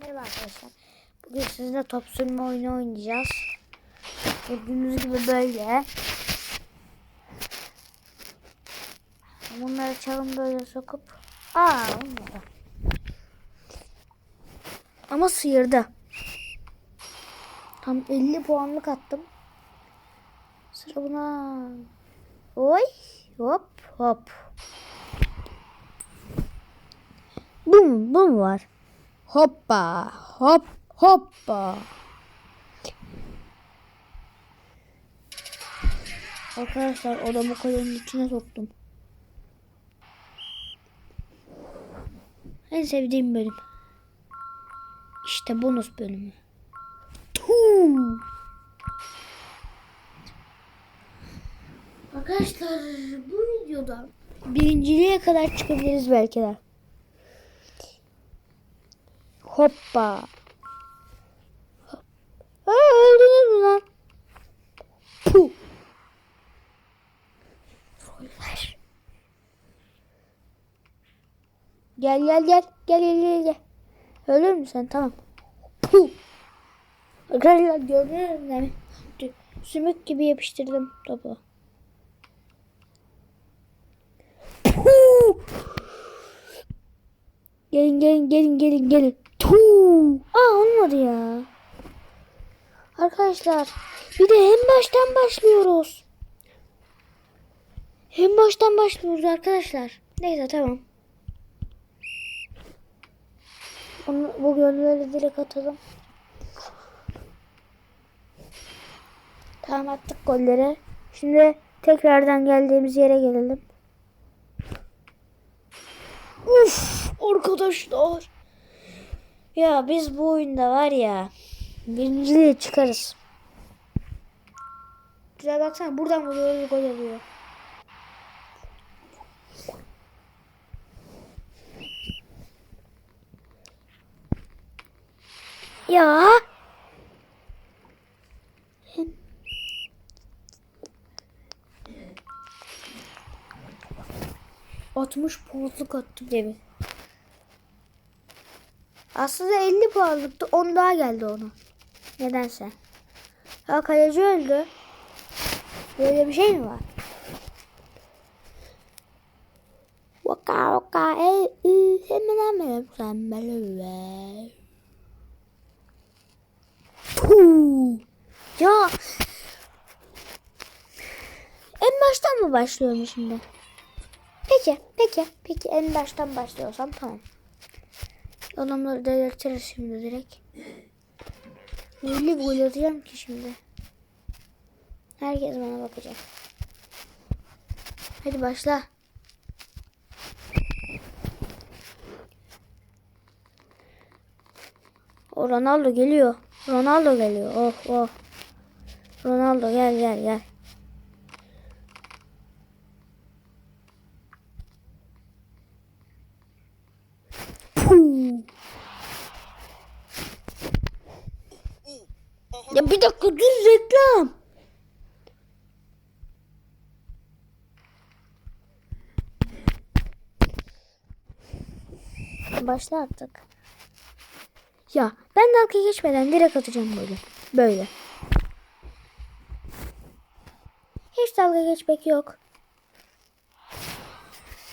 Merhaba arkadaşlar. Bugün sizinle top sürme oyunu oynayacağız. Gördüğünüz gibi böyle. Bunları çalın böyle sokup. Aa olmadı. Ama sıyırdı. Tam 50 puanlık attım. Sıra buna. Oy. Hop hop. Bu mu? Bu mu var? Hoppa hop hoppa. Arkadaşlar odamı kolanın içine soktum. En sevdiğim bölüm. İşte bonus bölümü. Tuu. Arkadaşlar bu videoda birinciliğe kadar çıkabiliriz belki de. Hoppa. Hop. Aa, öldünüz mü lan? Puh. Roller. Gel gel gel. Gel gel gel. gel. Ölür müsün? Tamam. Puh. Arkadaşlar gördünüz mü? Sümük gibi yapıştırdım topu. Puh. Gelin gelin gelin gelin gelin. Aa olmadı ya. Arkadaşlar bir de en baştan başlıyoruz. En baştan başlıyoruz arkadaşlar. Neyse tamam. Onu, bu gönülleri direkt atalım. Tamam attık golleri. Şimdi tekrardan geldiğimiz yere gelelim. Uf arkadaşlar. Ya biz bu oyunda var ya birinciliğe çıkarız. Güzel baksana buradan vuruyor gol oluyor. Ya. Atmış puanlık attı demin. Aslında 50 puanlıktı. 10 daha geldi ona. Nedense. Ha kaleci öldü. Böyle bir şey mi var? Vaka vaka e ü hemen hemen sen böyle Puh. Ya en baştan mı başlıyorum şimdi? Peki, peki, peki en baştan başlıyorsam tamam. Adamları delirtiriz şimdi direkt. Öyle gol atacağım ki şimdi. Herkes bana bakacak. Hadi başla. O Ronaldo geliyor. Ronaldo geliyor. Oh oh. Ronaldo gel gel gel. Puh. Ya bir dakika dur reklam. Başla artık. Ya ben dalga geçmeden direkt atacağım böyle. Böyle. Hiç dalga geçmek yok.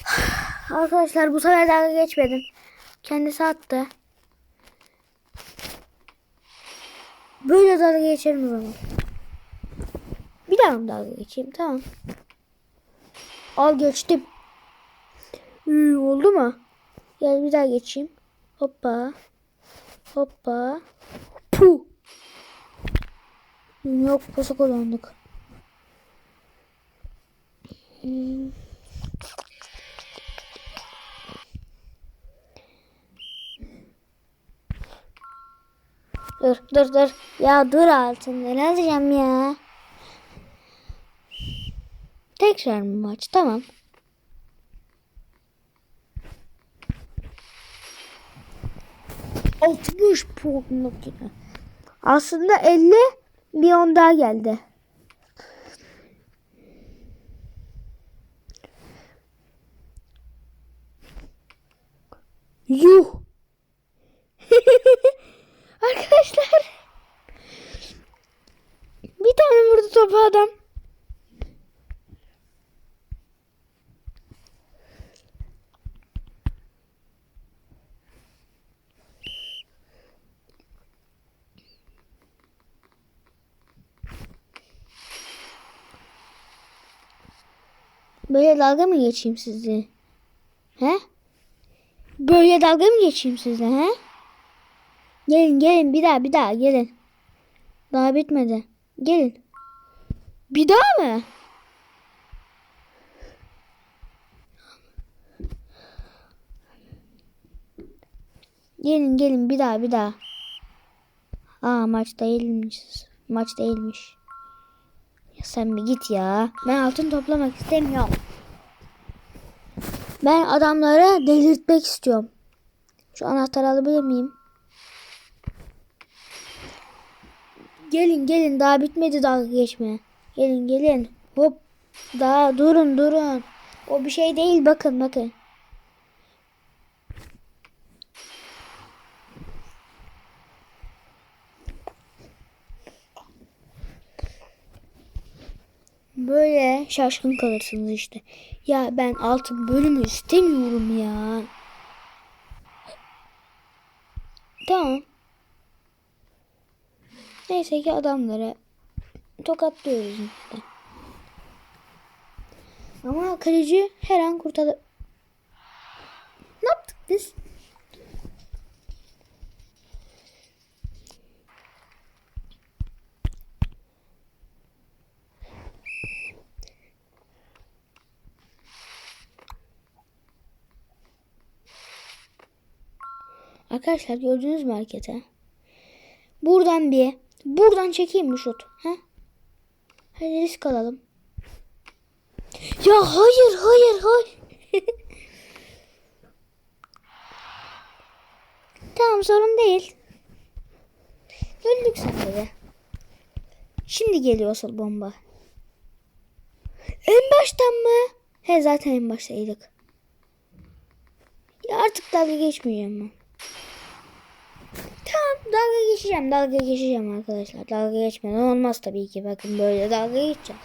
Arkadaşlar bu sefer dalga geçmedim. Kendisi attı. Böyle dalga geçerim o zaman. Bir daha mı dalga geçeyim? Tamam. Al geçtim. Üy, oldu mu? Gel bir daha geçeyim. Hoppa. Hoppa. Puh. Yok pasa kullandık. Hmm. Dur dur dur. Ya dur altında. Ne yazacağım ya? Tekrar mı maç? Tamam. Altmış puanlık. Aslında 50 bir on daha geldi. Yuh. Böyle dalga mı geçeyim sizle? He? Böyle dalga mı geçeyim sizle he? Gelin gelin bir daha bir daha gelin. Daha bitmedi. Gelin. Bir daha mı? Gelin gelin bir daha bir daha. Aa maç değilmiş. Maç değilmiş. Sen bir git ya. Ben altın toplamak istemiyorum. Ben adamları delirtmek istiyorum. Şu anahtarı alabilir miyim? Gelin gelin daha bitmedi dalga geçme. Gelin gelin. Hop. Daha durun durun. O bir şey değil bakın bakın. Böyle şaşkın kalırsınız işte. Ya ben altın bölümü istemiyorum ya. Tamam. Neyse ki adamları tokatlıyoruz işte. Ama kaleci her an kurtarır. Ne yaptık biz? Arkadaşlar gördünüz mü hareketi? Buradan bir, buradan çekeyim mi şut? Ha? Hadi risk alalım. Ya hayır, hayır, hayır. tamam sorun değil. Döndük sadece. Şimdi geliyor asıl bomba. En baştan mı? He zaten en baştaydık. Ya artık dalga geçmeyeceğim ben. Dalga geçeceğim dalga geçeceğim arkadaşlar. Dalga geçmeden olmaz tabii ki. Bakın böyle dalga geçeceğiz.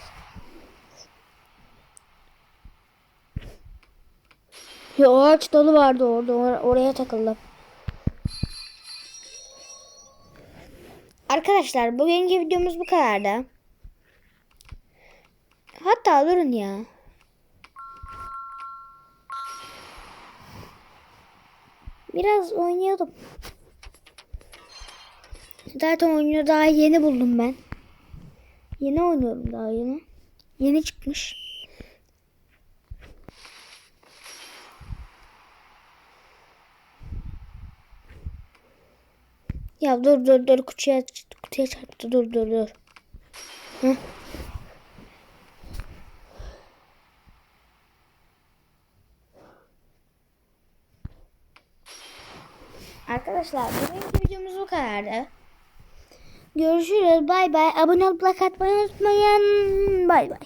Ya ağaç dalı vardı orada. or- oraya takıldım. Arkadaşlar bugünkü videomuz bu kadardı. Hatta durun ya. Biraz oynayalım. Zaten oyunu daha yeni buldum ben. Yeni oynuyorum daha yeni. Yeni çıkmış. Ya dur dur dur kutuya, kutuya çarptı dur dur dur. Heh. Arkadaşlar bugünkü videomuz bu kadardı. Görüşürüz. Bay bay. Abone olup like atmayı unutmayın. Bay bay.